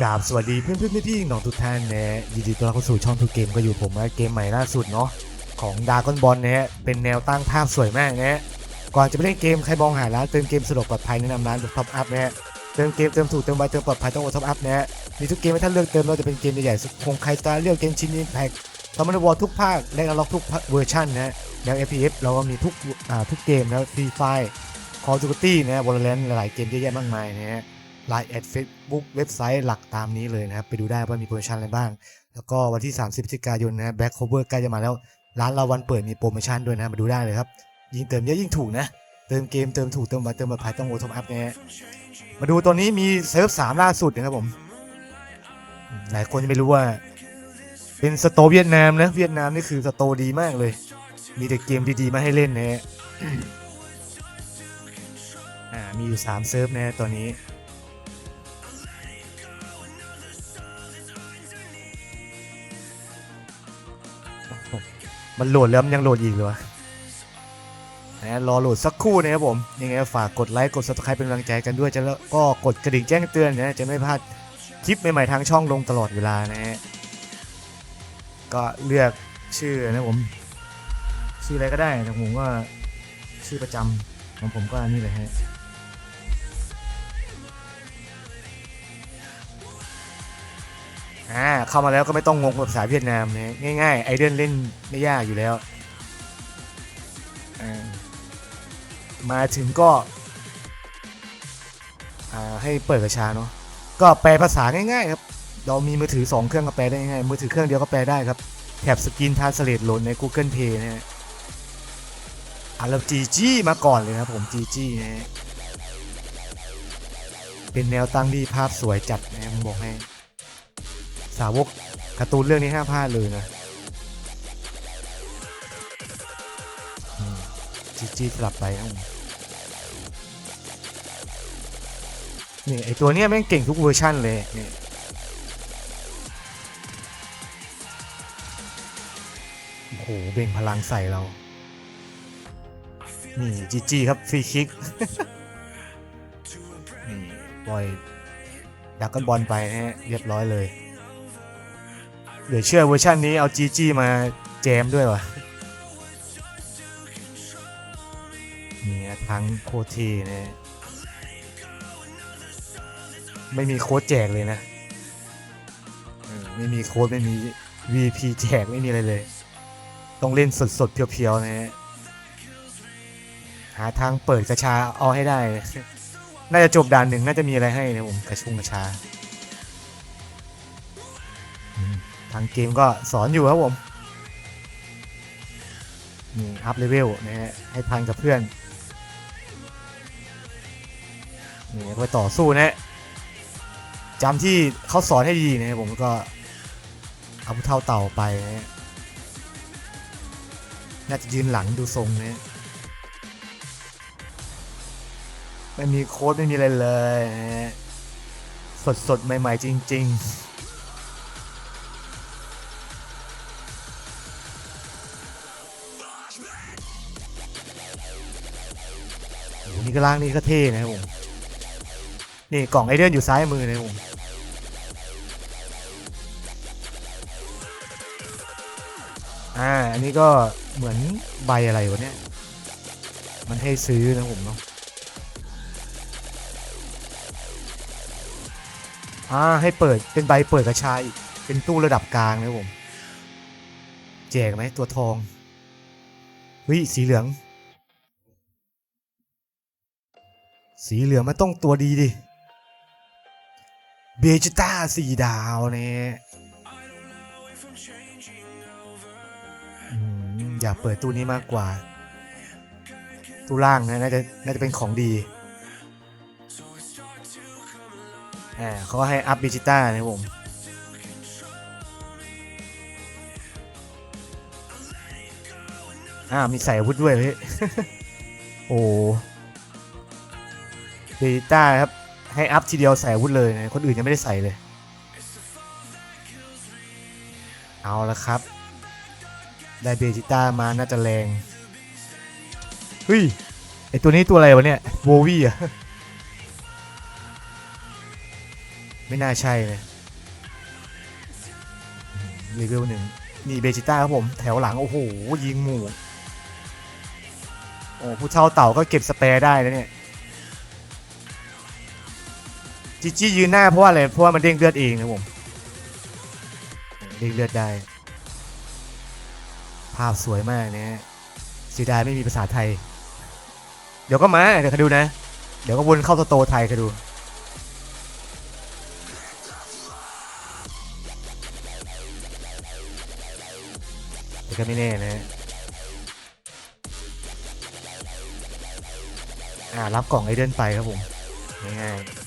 กราบสวัสดีเพื่อนเพื่อนพี่ๆน้องทุกท่านนะยินดีต้อนรับเข้าสู่ช่องทูเกมก็อยู่ผมนะเกมใหม่ล่าสุดเนาะของดากอนบอลนะฮะเป็นแนวตั้งภาพสวยมากนะฮะก่อนจะไปเล่นเกมใครมองหาร้านเติมเกมสะดวกปลอดภัยแนะนำร้านท็อปอัพนะฮะเติมเกมเติมถูกเติมไวเติมปลอดภัยต้องโอท็อปอัพนะฮะมีทุกเกมให้ท่านเลือกเติมไม่ว่าจะเป็นเกมใหญ่ๆคงใครสตาเลือกเกมชิ้นนี้แพ็คทอมมันวอลทุกภาคและล็อกทุกเวอร์ชันนะฮะแนว FPS เราก็มีทุกอ่าทุกเกมนะฟรีไฟคอร์จูตี้นะฮะวอลเลนหลายๆเกมเยอะแยะมากมายนะฮะ ไลน์แอดเฟซบุ๊กเว็บไซต์หลักตามนี้เลยนะครับ ไปดูได้ว่ามีโปรโมชั่นอะไรบ้าง แล้วก็วันที่ 30พฤศจิกายนนะแบ็คโคเวอร์ใกล้จะมาแล้ว ร้านเราวันเปิดมีโปรโมชั่นด้วยนะมาดูได้เลยครับ ยิ่งเติมเยอะยิ่งถูกนะ เติมเกมเติมถูกเติมมาเติมมาภายต้องโอทอมอัพนะฮะมาดูตัวนี้มีเซิร์ฟสามล่าสุดนะครับผม หลายคนยังไม่รู้ว่า เป็นสโตเวียดนามนะเวียดนามนี่คือสโตดีมากเลย มีแต่เกมดีๆมาให้เล่นนะฮะอ่ามีอยู่สามเซิร์ฟนะตัวนี้ มันโหลดแล้วมันยังโหลดอีกเหรอวะนะรอโหลดสักครู่นะครับผมยังไงฝากกดไลค์กด subscribe เป็นกำลังใจกันด้วยจะแล้วก็กดกระดิ่งแจ้งเตือนนะจะไม่พลาดคลิปใหม่ๆทางช่องลงตลอดเวลานะฮะก็เลือกชื่อนะผมชื่ออะไรก็ได้แต่ผมก็ชื่อประจำของผมก็นี่เลยฮะ อ่าเข้ามาแล้วก็ไม่ต้องงงกับภาษาเวียดนามนะง่ายๆไอเดนเล่นไม่ยากอยู่แล้ว มาถึงก็ให้เปิดกระชาเนาะก็แปลภาษาง่ายๆครับเรามีมือถือ 2 เครื่องก็แปลได้ง่ายมือถือเครื่องเดียวก็แปลได้ครับแถบสกินทาสเลตโหลดใน Google Play นะฮะอะเราจีจี้มาก่อนเลยครับผมจีจี้นะฮะเป็นแนวตั้งที่ภาพสวยจัดนะผมบอกให้าวกการ์ตูนเรื่องนี้ห้ามพลาดเลยนะจีจีสลับไปนะนี่ไอตัวเนี้ยแม่งเก่งทุกเวอร์ชั่นเลยนี่โอ้โหเบ่งพลังใส่เรา นี่จีจีครับฟรีคิกนี่ปล่อยดักกันบอลไปนะฮะเรียบร้อยเลย เหลือเชื่อเวอร์ชันนี้เอาจีจีมาแจมด้วยวะนี่ทั้งโคตรทีนะไม่มีโค้ดแจกเลยนะไม่มีโค้ดไม่มี VP แจกไม่มีอะไรเลย ต้องเล่นสดๆ เพียวๆ นะฮะ หาทางเปิดกระชาเอาให้ได้ น่าจะจบด่านหนึ่งน่าจะมีอะไรให้นะผม กระชุ่งกระชา ทางเกมก็สอนอยู่ครับผมนี่อัพเลเวลนะฮะให้ทันกับเพื่อนนี่ไปต่อสู้นะฮะจำที่เขาสอนให้ดีนะครับผมก็เอาผู้เท่าเต่าไปนะฮะน่าจะยืนหลังดูทรงนะฮะไม่มีโค้ดไม่มีอะไรเลยนะฮะสดใหม่ ๆ จริง ๆ นี่ก็ล่างนี่ก็เท่นะครับผมนี่กล่องไอเดนอยู่ซ้ายมือนะครับผมอ่าอันนี้ก็เหมือนใบอะไรวะเนี่ยมันให้ซื้อนะผมเนาะอ่าให้เปิดเป็นใบเปิดกระชายเป็นตู้ระดับกลางนะผมแจกไหมตัวทองเฮ้ยสีเหลือง สีเหลืองมันต้องตัวดีดิ เบจิต้าสี่ดาวเนี่ยอยากเปิดตู้นี้มากกว่า ตู้ล่างนะน่าจะน่าจะเป็นของดีเขาให้อัพเบจิต้านะผมอ่ามีใส่อาวุธด้วยเฮ้ยโอ้ เบต้าครับ ให้อัพทีเดียวใส่อาวุธเลยนะคนอื่นยังไม่ได้ใส่เลย เอาละครับ ได้เบจิต้ามาน่าจะแรงเฮ้ยไอตัวนี้ตัวอะไรวะเนี่ยโววี่อะไม่น่าใช่เลยเลเวลหนึ่งนี่เบจิต้าครับผม แถวหลัง โอ้โห ยิงหมู่โอ้ผู้เช่าเต่าก็เก็บสเปร์ได้แล้วเนี่ย จีจี้ยืนหน้าเพราะว่าอะไรเพราะว่ามันเด้งเลือดเองนะผมเด้งเลือดได้ ภาพสวยมากนะฮะเสียดายไม่มีภาษาไทย เดี๋ยวก็มาเดี๋ยวคอดูนะ เดี๋ยวก็วนเข้าสโตไทยคอดูแต่ก็ไม่แน่นะอ่ารับกล่องไอเดนไปครับผมง่ายๆ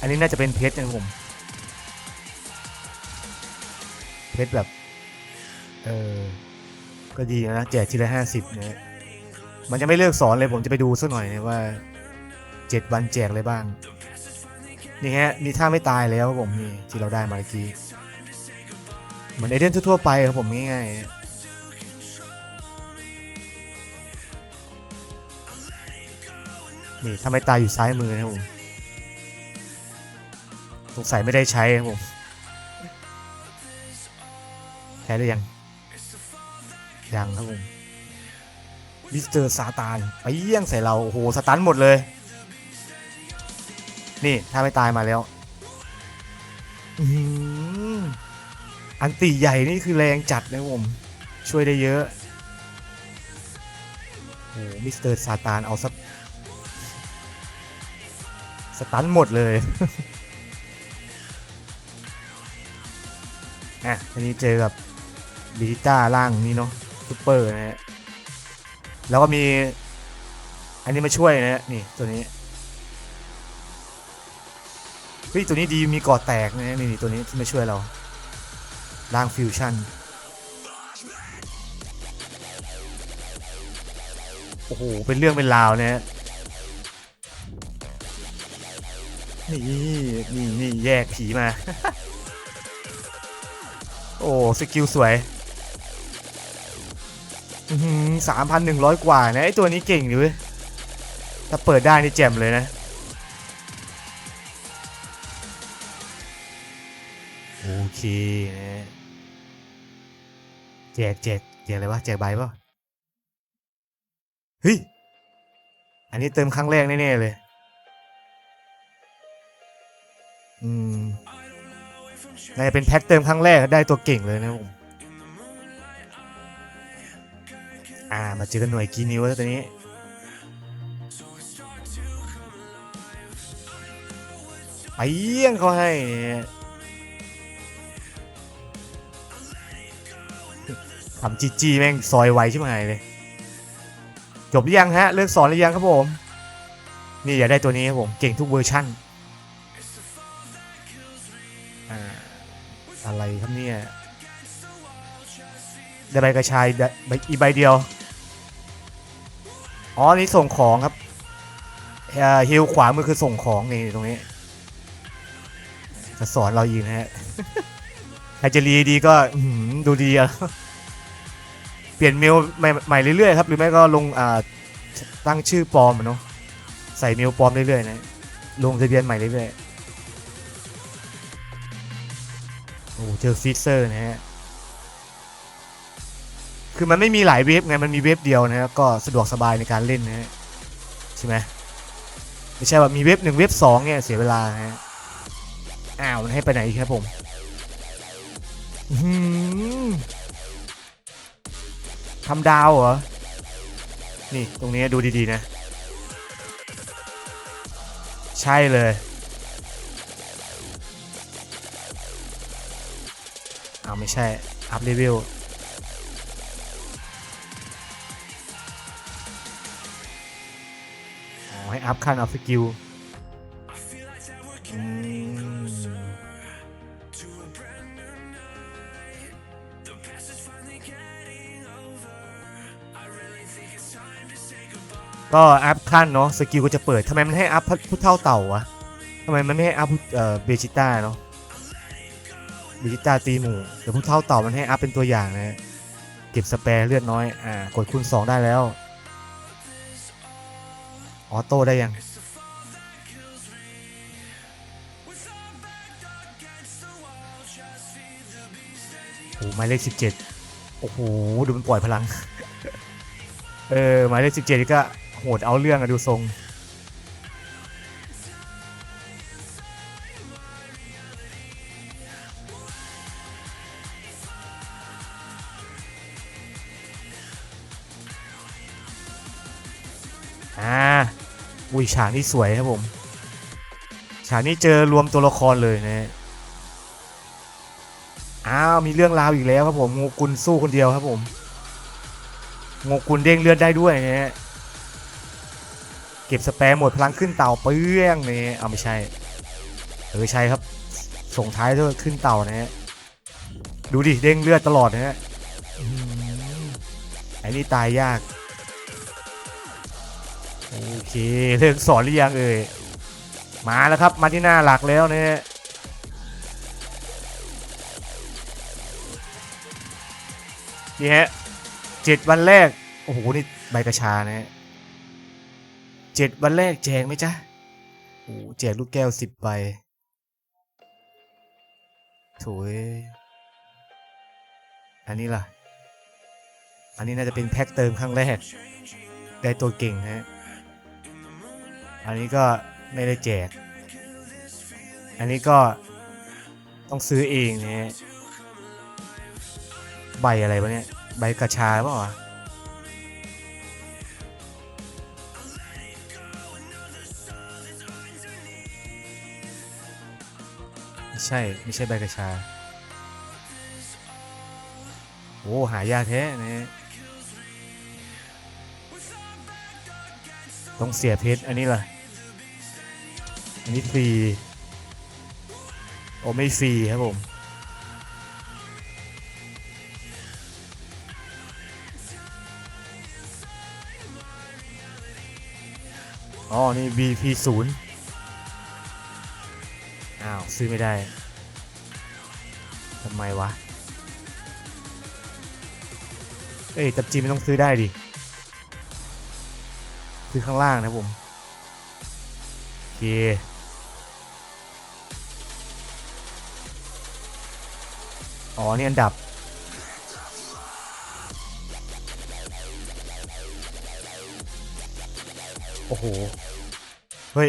อันนี้น่าจะเป็นเพชรนะผม เพชรแบบ เออ ก็ดีนะ แจกทีละห้าสิบนะฮะมันจะไม่เลิกสอนเลยผมจะไปดูสักหน่อยนะว่าเจ็ดวันแจกอะไรบ้าง นี่ฮะ นี่ถ้าไม่ตายแล้วผมนี่ที่เราได้มาเมื่อกี้ เหมือนไอเดนทั่วไปครับผมง่ายๆ นี่ถ้าไม่ตายอยู่ซ้ายมือนะผมสงสัยไม่ได้ใช้ครับผมใช้หรือยัง ยังครับผมมิสเตอร์ซาตานไปเยี่ยงใส่เรา โอ้โห สตันหมดเลย นี่ ถ้าไม่ตายมาแล้วอันตีใหญ่นี่คือแรงจัดนะผม ช่วยได้เยอะโอ้โหมิสเตอร์ซาตานเอาสัก สตันหมดเลยอะอันนี้เจอกับบิจิต้าล่างนี้เนาะซูเปอร์นะฮะ แล้วก็มี อันนี้มาช่วยนะฮะ นี่ตัวนี้ เฮ้ย ตัวนี้ดีมีก่อแตกนะนี่ตัวนี้ที่มาช่วยเราร่างฟิวชั่น โอ้โห เป็นเรื่องเป็นราวนะฮะ นี่นี่นี่แยกผีมา โอ้สกิลสวยสามพันหนึ่งร้อยกว่านะไอตัวนี้เก่งดิเว้ยถ้าเปิดได้นี่แจ่มเลยนะโอเคนะแจกแจกแจกอะไรวะแจกใบป่ะเฮ้ยอันนี้เติมครั้งแรกแน่ๆเลย อืมน่าจะเป็นแพ็คเติมครั้งแรกได้ตัวเก่งเลยนะผม อ่า มาเจอกันหน่วยกีนิวแล้วตอนนี้ ไปเยี่ยงเขาให้ทำจีจีแม่งซอยไวใช่ไหมเลย จบหรือยังฮะ เลิกสอนหรือยังครับผม นี่อยากได้ตัวนี้ครับผม เก่งทุกเวอร์ชั่น ครับเนี่ยได้ใบกระชายได้ใบอีกใบเดียว อ๋อนี่ส่งของครับเอ่อฮิลขวามือคือส่งของนี่ตรงนี้ จะสอนเราอีกนะฮะใครจะรีดีก็อื้อหือดูดีอะเปลี่ยนเมลใหม่ใหม่เรื่อยๆครับ หรือไม่ก็ลงอ่าตั้งชื่อปลอมอะเนาะใส่เมลปลอมเรื่อยๆนะลงทะเบียนใหม่เรื่อยๆ เจอฟิเซอร์นะฮะ คือมันไม่มีหลายเว็บไง มันมีเว็บเดียวนะฮะ ก็สะดวกสบายในการเล่นนะฮะ ใช่ไหมไม่ใช่ว่ามีเว็บหนึ่งเว็บสองเนี่ยเสียเวลานะฮะ อ้าว มันให้ไปไหนอีกครับผมทำดาวเหรอ นี่ตรงนี้ดูดีๆนะ ใช่เลย ไม่ใช่ อัพเลเวลให้อัพขั้นอัพสกิลก็อัพขั้นเนาะสกิลก็จะเปิดทำไมมันให้อัพพุทเท่าเต่าวะทำไมมันไม่ให้อัพเอ่อเบจิต้าเนาะ บจิต้าตีหมูแต่พุทเท่าเต่ามันให้อัพเป็นตัวอย่างนะ เก็บสเปร์เลือดน้อย อ่ากดคูณ2ได้แล้ว ออโต้ได้ยัง โอ้หมายเลข 17 โอ้โห ดูมันปล่อยพลัง เออ หมายเลข 17 ก็โหดเอาเรื่องอะดูทรง อุ้ยฉากนี้สวยครับผม ฉากนี้เจอรวมตัวละครเลยนะฮะอ้าวมีเรื่องราวอีกแล้วครับผมโงกุลสู้คนเดียวครับผมโงกุลเด้งเลือดได้ด้วยนะฮะเก็บสแปร์หมดพลังขึ้นเต่าเปี้ยงนี่เอาไม่ใช่เออใช่ครับ ส่งท้ายด้วยขึ้นเต่านะฮะดูดิเด้งเลือดตลอดนะฮะไอ้นี่ตายยาก โอเคเลิกสอนหรือยังเอ่ยมาแล้วครับมาที่หน้าหลักแล้วเนี่ยนี่ฮะเจ็ดวันแรก โอ้โห นี่ใบกระชานะฮะเจ็ดวันแรกแจกไหมจ๊ะโอ้แจกลูกแก้วสิบใบโถยอันนี้ล่ะ อันนี้น่าจะเป็นแพ็คเติมครั้งแรก ได้ตัวเก่งฮะ อันนี้ก็ไม่ได้แจก อันนี้ก็ต้องซื้อเองนะฮะใบอะไรวะเนี่ย ใบกระชาเปล่าวะไม่ใช่ ไม่ใช่ใบกระชา โอ้หายากแท้นะฮะต้องเสียเพชรอันนี้ล่ะ อันนี้ฟรีโอ้ไม่ฟรีครับผมอ๋อ นี่ VP ศูนย์อ้าว ซื้อไม่ได้ ทำไมวะ เอ้ยจับจีนไม่ต้องซื้อได้ดิ ซื้อข้างล่างนะผม โอเค อ๋อ นี่อันดับ โอ้โห เฮ้ย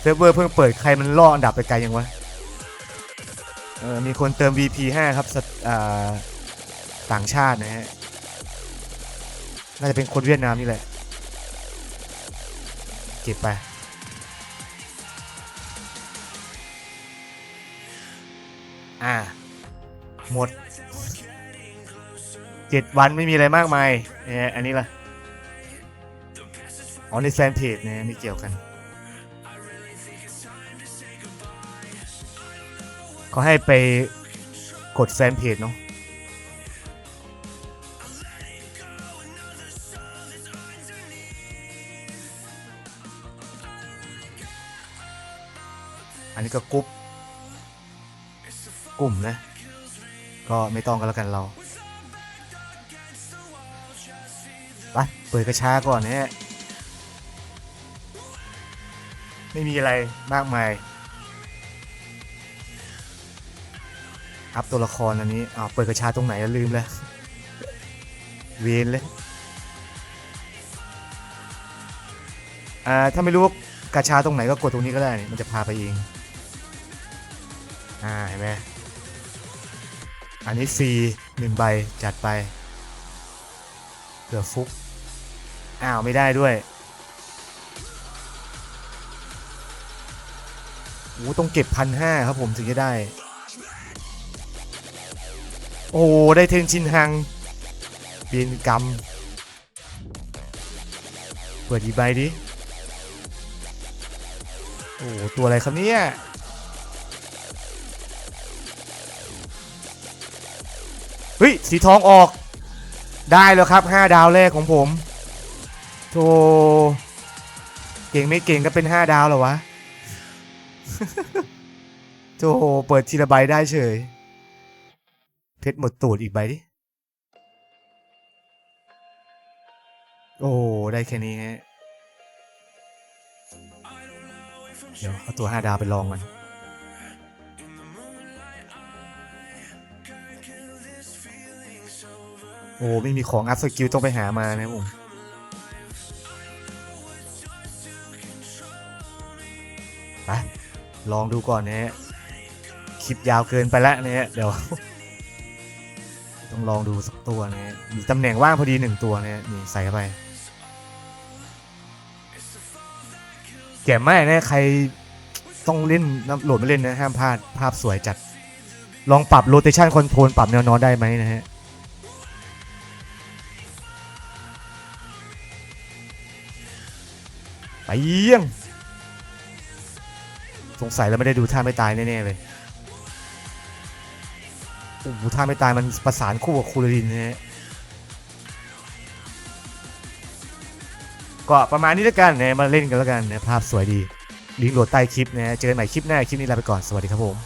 เซิร์ฟเวอร์เพิ่งเปิดใครมันล่ออันดับไปไกลยังวะ เออ มีคนเติม VP 5 ครับสต่างชาตินะฮะ น่าจะเป็นคนเวียดนามนี่แหละ เก็บไป อ่า หมดเจ็ดวันไม่มีอะไรมากมายเนี่ยอันนี้ล่ะอ๋อในแฟนเพจเนี่ยไม่เกี่ยวกัน เขาให้ไปกดแฟนเพจเนาะอันนี้ก็กรุ๊ป กลุ่มนะ ก็ไม่ต้องกันแล้วกันเราไปเปิดกระชาก่อนเนี่ยไม่มีอะไรมากมายอัพตัวละครอันนี้อ้าวเปิดกระชาตรงไหนลืมแล้วเวนเลยอ่าถ้าไม่รู้ว่ากระชาตรงไหนก็กดตรงนี้ก็ได้มันจะพาไปเองอ่าเห็นไหม อันนี้ฟรีหนึ่งใบจัดไปเผื่อฟุก อ้าวไม่ได้ด้วยโอ้ต้องเก็บพันห้าครับผมถึงจะได้ โอ้ได้เทนชินฮังเปลี่ยนกรรมเปิดอีใบดิ โอ้ตัวอะไรครับเนี่ย เฮ้ยสีทองออกได้แล้วครับ 5 ดาวแรกของผมโธ่เก่งไม่เก่งก็เป็น 5 ดาวหรอวะโธ่เปิดทีละใบได้เฉย เพชรหมดตูดอีกใบดิ โอ้ได้แค่นี้ฮะเดี๋ยวเอาตัว 5 ดาวไปลองมัน โอ้ไม่มีของอัพสกิลต้องไปหามานะครับผมไปลองดูก่อนนะฮะคลิปยาวเกินไปแล้วนะฮะเดี๋ยว ต้องลองดูสักตัวนะฮะมีตำแหน่งว่างพอดีหนึ่งตัวนะฮะนี่ใส่เข้าไปแก่มากนะใครต้องเล่นนะโหลดไมาเล่นนะห้ามพลาดภาพสวยจัด ลองปรับโรเตชันคอนโทรลปรับแนวนอนได้ไหมนะฮะ ไปเยี่ยง สงสัยเราไม่ได้ดูท่าไม่ตายแน่ๆเลยโอ้โหท่าไม่ตายมันประสานคู่กับคูลรินนะฮะก็ประมาณนี้แล้วกันนะมาเล่นกันแล้วกันนะภาพสวยดีลิงก์โหลดใต้คลิปนะเจอกันใหม่คลิปหน้าคลิปนี้ลาไปก่อนสวัสดีครับผม